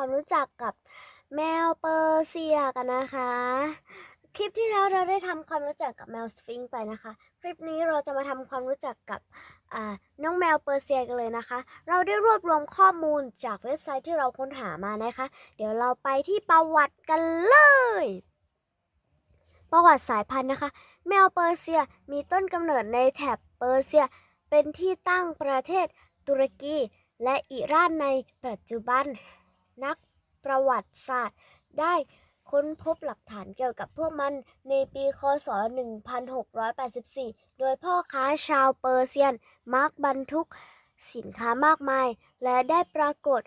ความรู้จักกับแมวเปอร์เซียกันนะคะ คลิปที่แล้วเราได้ทำความรู้จักกับแมวสฟิงค์ไปนะคะ คลิปนี้เราจะมาทำความรู้จักกับน้องแมวเปอร์เซียกันเลยนะคะ เราได้รวบรวมข้อมูลจากเว็บไซต์ที่เราค้นหามานะคะ เดี๋ยวเราไปที่ประวัติกันเลยประวัติสายพันธุ์นะคะ แมวเปอร์เซียมีต้นกำเนิดในแถบเปอร์เซีย เป็นที่ตั้งประเทศตุรกี และอิหร่านในปัจจุบัน นักประวัติศาสตร์ ได้ค้นพบหลักฐานเกี่ยวกับพวกมันในปีคศ 1684 โดยพ่อค้าชาวเปอร์เซียน มักบรรทุกสินค้ามากมาย และได้ปรากฏ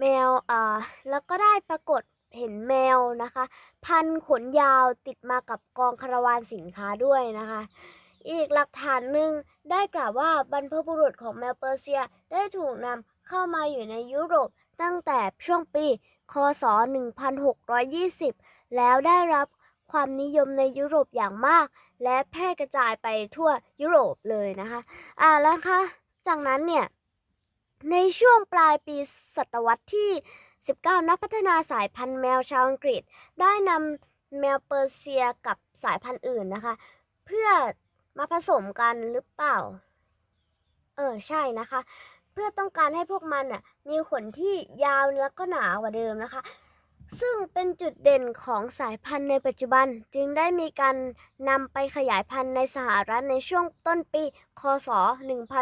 แมวอ่าแล้วก็ได้ปรากฏเห็นแมวนะคะ พันขนยาวติดมากับกองคาราวานสินค้าด้วยนะคะ อีกหลักฐานหนึ่งได้กล่าวว่าบรรพบุรุษของแมวเปอร์เซียได้ถูกนำเข้ามาอยู่ในยุโรป ตั้งแต่ช่วงปี คศ 1620 แล้วได้รับความนิยมในยุโรปอย่างมาก และแพร่กระจายไปทั่วยุโรปเลยนะคะ อ่าแล้วคะ จากนั้นเนี่ย ในช่วงปลายปีศตวรรษที่ 19 นักพัฒนาสายพันธุ์แมวชาวอังกฤษ ได้นำแมวเปอร์เซียกับสายพันธุ์อื่นนะคะ เพื่อมาผสมกันหรือเปล่า เออ ใช่นะคะ เพื่อต้องการให้พวกมันอะมีขนที่ยาวแล้วก็หนากว่าเดิมนะคะ ซึ่งเป็นจุดเด่นของสายพันธุ์ในปัจจุบัน จึงได้มีการนำไปขยายพันธุ์ในสหรัฐในช่วงต้นปี คศ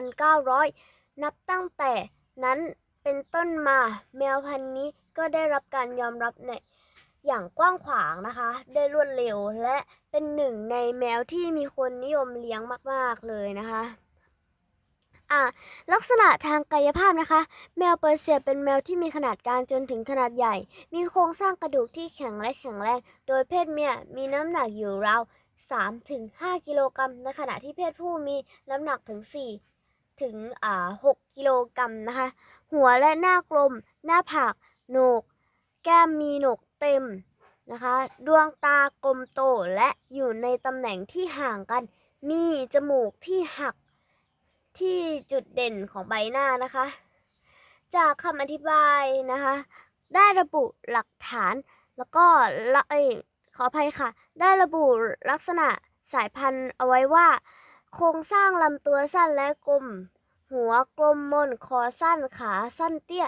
1900 นับตั้งแต่นั้นเป็นต้นมาแมวพันธุ์นี้ก็ได้รับการยอมรับในอย่างกว้างขวางนะคะ ได้รวดเร็วและเป็นหนึ่งในแมวที่มีคนนิยมเลี้ยงมาก ๆ เลยนะคะ อะลักษณะทางกายภาพนะคะ แมวเปอร์เซียเป็นแมวที่มีขนาดกลางจนถึงขนาดใหญ่ มีโครงสร้างกระดูกที่แข็งและแข็งแรง โดยเพศเมียมีน้ำหนักอยู่ราว3ถึง5กิโลกรัมในขณะที่เพศผู้มีน้ำหนักถึง 4 ถึงอ่า6กิโลกรัมนะคะ หัวและหน้ากลม หน้าผากโหนก แก้มมีโหนกเต็มนะคะ ดวงตากลมโตและอยู่ในตำแหน่งที่ห่างกัน มีจมูกที่หัก ที่จุดเด่นของใบหน้านะคะ จากคำอธิบายนะคะ ได้ระบุหลักฐาน แล้วก็ลเอ้ยขออภัยค่ะ ได้ระบุลักษณะสายพันธุ์เอาไว้ว่า โครงสร้างลำตัวสั้นและกลม หัวกลมมนคอสั้นขาสั้นเตี้ย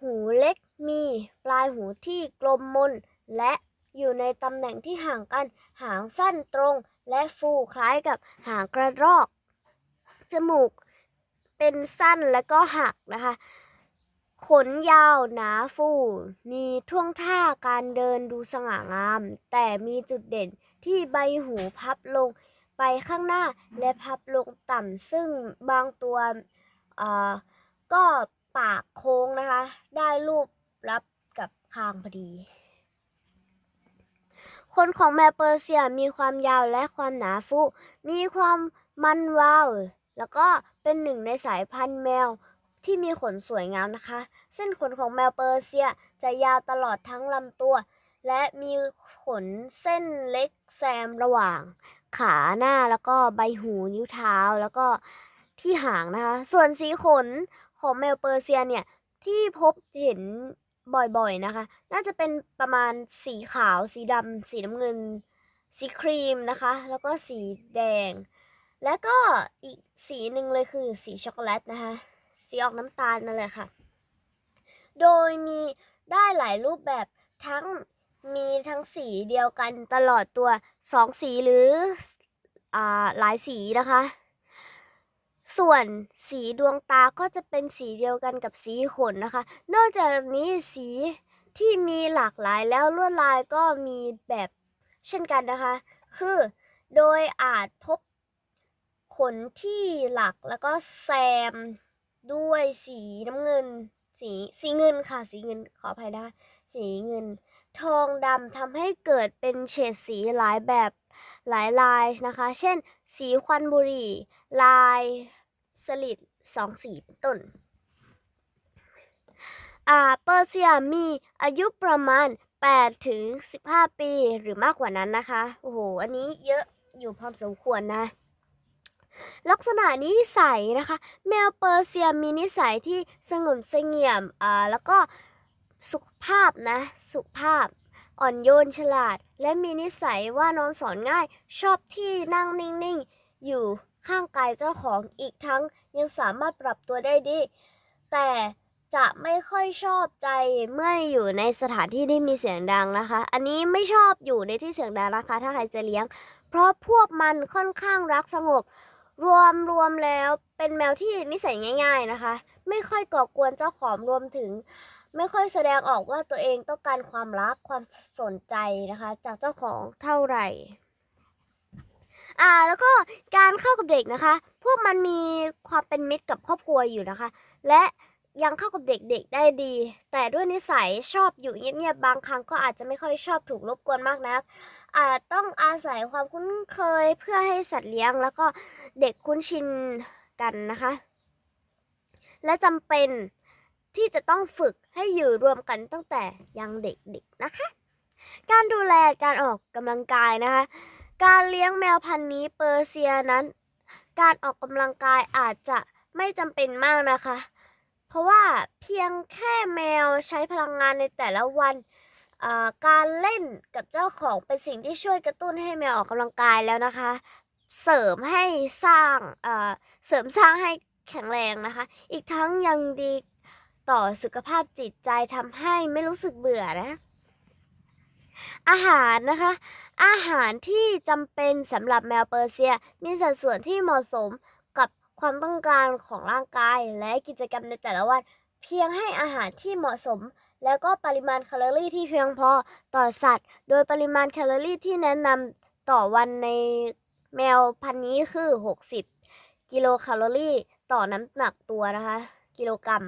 หูเล็กมีปลายหูที่กลมมนและอยู่ในตำแหน่งที่ห่างกัน หางสั้นตรง และฟูคล้ายกับหางกระรอก จมูกเป็นสั้นและก็หักนะคะ ขนยาวหนาฟู มีท่วงท่าการเดินดูสง่างาม แต่มีจุดเด่นที่ใบหูพับลงไปข้างหน้าและพับลงต่ำซึ่งบางตัวก็ปากโค้งนะคะ ได้รูปรับกับคางพอดีขนของแมวเปอร์เซียมีความยาวและความหนาฟูมีความมันวาว แล้วก็เป็นหนึ่งในสายพันธุ์แมวที่มีขนสวยงามนะคะ เส้นขนของแมวเปอร์เซียจะยาวตลอดทั้งลำตัว และมีขนเส้นเล็กแซมระหว่าง ขาหน้าแล้วก็ใบหูนิ้วเท้าแล้วก็ที่หางนะคะ ส่วนสีขนของแมวเปอร์เซียเนี่ยที่พบเห็นบ่อยๆนะคะ น่าจะเป็นประมาณสีขาว สีดำสีน้ำเงิน สีครีมนะคะ แล้วก็สีแดง แล้วก็อีกสีหนึ่งเลยคือสีช็อกโกแลตนะคะ สีออกน้ำตาลนั่นแหละค่ะ โดยมีได้หลายรูปแบบทั้งมีทั้งสีเดียวกันตลอดตัวสองสีหรืออ่าหลายสีนะคะ ส่วนสีดวงตาก็จะเป็นสีเดียวกันกับสีขนนะคะ นอกจากนี้สีที่มีหลากหลายแล้วลวดลายก็มีแบบเช่นกันนะคะ คือโดยอาจพบ นที่หลักแล้วก็แซมด้วยสีน้ำเงิน สีสีเงินค่ะ สีเงินขออภัยนะคะสีเงิน ทองดำทำให้เกิดเป็นเฉดสีหลายแบบหลายลายนะคะ เช่น สีควันบุหรี่ ลายสลิดสองสีเป็นต้นอ่าเปอร์เซียมีอายุประมาณ8ถึง15 ปีหรือมากกว่านั้นนะคะ โอ้โห อันนี้เยอะอยู่พอสมควรนะ ลักษณะนิสัยนะคะ แมวเปอร์เซียมีนิสัยที่สงบเสงี่ยมอ่าแล้วก็สุขภาพนะ สุภาพ อ่อนโยนฉลาด และมีนิสัยว่านอนสอนง่าย ชอบที่นั่งนิ่งๆ อยู่ข้างกายเจ้าของอีกทั้งยังสามารถปรับตัวได้ดี แต่จะไม่ค่อยชอบใจเมื่ออยู่ในสถานที่ที่มีเสียงดังนะคะ อันนี้ไม่ชอบอยู่ในที่เสียงดังนะคะ ถ้าใครจะเลี้ยง เพราะพวกมันค่อนข้างรักสงบ รวมรวมแล้วเป็นแมวที่นิสัยง่าย ๆนะคะ ไม่ค่อยก่อกวนเจ้าของรวมถึง ไม่ค่อยแสดงออกว่าตัวเองต้องการความรักความสนใจนะคะ จากเจ้าของเท่าไหร่อ่าแล้วก็การเข้ากับเด็กนะคะ พวกมันมีความเป็นมิตรกับครอบครัวอยู่นะคะ และยังเข้ากับเด็กๆได้ดี แต่ด้วยนิสัยชอบอยู่เงียบๆบางครั้งก็อาจจะไม่ค่อยชอบถูกรบกวนมากนัก อาจต้องอาศัยความคุ้นเคยเพื่อให้สัตว์เลี้ยง แล้วก็เด็กคุ้นชินกันนะคะ และจำเป็นที่จะต้องฝึกให้อยู่รวมกันตั้งแต่ยังเด็กๆนะคะ การดูแลการออกกำลังกายนะคะ การเลี้ยงแมวพันธุ์นี้เปอร์เซียนั้น การออกกำลังกายอาจจะไม่จำเป็นมากนะคะ เพราะว่าเพียงแค่แมวใช้พลังงานในแต่ละวัน การเล่นกับเจ้าของเป็นสิ่งที่ช่วยกระตุ้นให้แมวออกกำลังกายแล้วนะคะ เสริมให้สร้างเสริมสร้างให้แข็งแรงนะคะ อีกทั้งยังดีต่อสุขภาพจิตใจทำให้ไม่รู้สึกเบื่อนะอาหารนะคะ อาหารที่จำเป็นสำหรับแมวเปอร์เซีย มีสัดส่วนที่เหมาะสมกับความต้องการของร่างกายและกิจกรรมในแต่ละวัน เพียงให้อาหารที่เหมาะสม แล้วก็ปริมาณแคลอรี่ที่เพียงพอต่อสัตว์ โดยปริมาณแคลอรี่ที่แนะนำต่อวันในแมวพันธุ์นี้คือ 60 กิโลแคลอรี่ต่อน้ำหนักตัวนะคะ กิโลกรัม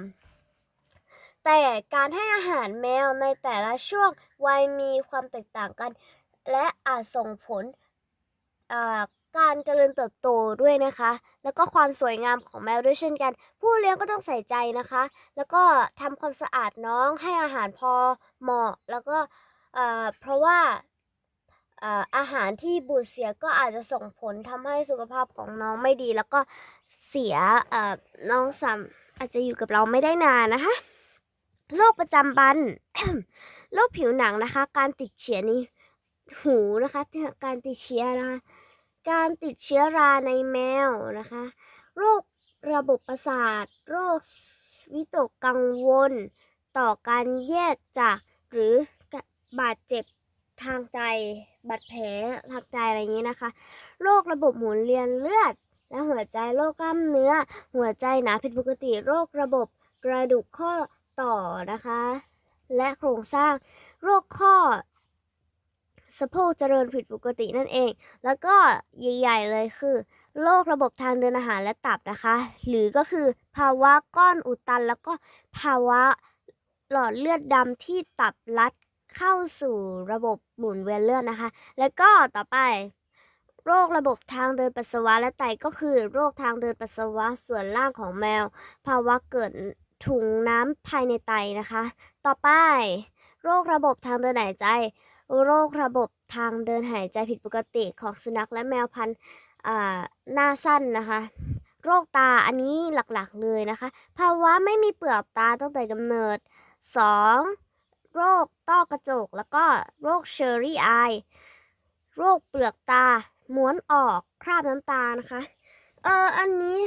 แต่การให้อาหารแมวในแต่ละช่วงวัยมีความแตกต่างกัน และอาจส่งผลอ่า การเจริญเติบโตด้วยนะคะ แล้วก็ความสวยงามของแมวด้วยเช่นกัน ผู้เลี้ยงก็ต้องใส่ใจนะคะ แล้วก็ทำความสะอาดน้องให้อาหารพอเหมาะ แล้วก็เพราะว่าอาหารที่บูดเสียก็อาจจะส่งผลทำให้สุขภาพของน้องไม่ดี แล้วก็เสียน้องสามอาจจะอยู่กับเราไม่ได้นานนะคะโรคประจำบันโรคผิวหนังนะคะ การติดเชื้อนี้หูนะคะการติดเชื้อนะคะ การติดเชื้อราในแมวนะคะ โรคระบบประสาท โรควิตกกังวล ต่อการแยกจากหรือบาดเจ็บทางใจบาดแผลทางใจอะไรอย่างนี้นะคะ โรคระบบหมุนเวียนเลือด และหัวใจโรคกล้ามเนื้อ หัวใจหนาผิดปกติโรคระบบกระดูกข้อต่อนะคะ และโครงสร้าง โรคข้อ สะโพกเจริญผิดปกตินั่นเอง แล้วก็ใหญ่ ๆ เลยคือโรคระบบทางเดินอาหารและตับนะคะ หรือก็คือภาวะก้อนอุดตัน แล้วก็ภาวะหลอดเลือดดำที่ตับลัดเข้าสู่ระบบหมุนเวียนเลือดนะคะ แล้วก็ต่อไป โรคระบบทางเดินปัสสาวะและไตก็คือ โรคทางเดินปัสสาวะส่วนล่างของแมว ภาวะเกิดถุงน้ำภายในไตนะคะ ต่อไป โรคระบบทางเดินหายใจ โรคระบบทางเดินหายใจผิดปกติของสุนัขและแมวพันธุ์หน้าสั้นนะคะ โรคตาอันนี้หลักๆเลยนะคะ ภาวะไม่มีเปลือกตาตั้งแต่กำเนิด 2. โรคต้อกระจก แล้วก็โรคเชอรี่อายโรคเปลือกตาม้วนออกคราบน้ำตานะคะ เอออันนี้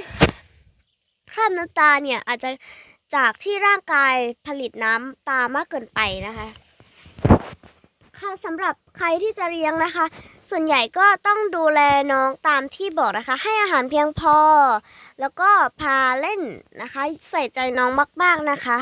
คราบน้ำตาเนี่ยอาจจะจากที่ร่างกายผลิตน้ำตามากเกินไปนะคะ ค่ะสำหรับใครที่จะเลี้ยงนะคะ ส่วนใหญ่ก็ต้องดูแลน้องตามที่บอกนะคะ ให้อาหารเพียงพอ แล้วก็พาเล่นนะคะ ใส่ใจน้องมากๆนะคะ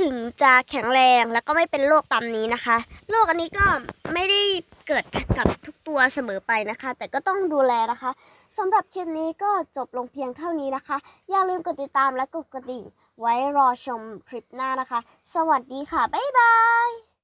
ถึงจะแข็งแรงแล้วก็ไม่เป็นโรคตามนี้นะคะโรคอันนี้ก็ไม่ได้เกิดกับทุกตัวเสมอไปนะคะ แต่ก็ต้องดูแลนะคะสำหรับคลิปนี้ก็จบลงเพียงเท่านี้นะคะ อย่าลืมกดติดตามและกดกระดิ่งไว้รอชมคลิปหน้านะคะ สวัสดีค่ะ บ๊ายบาย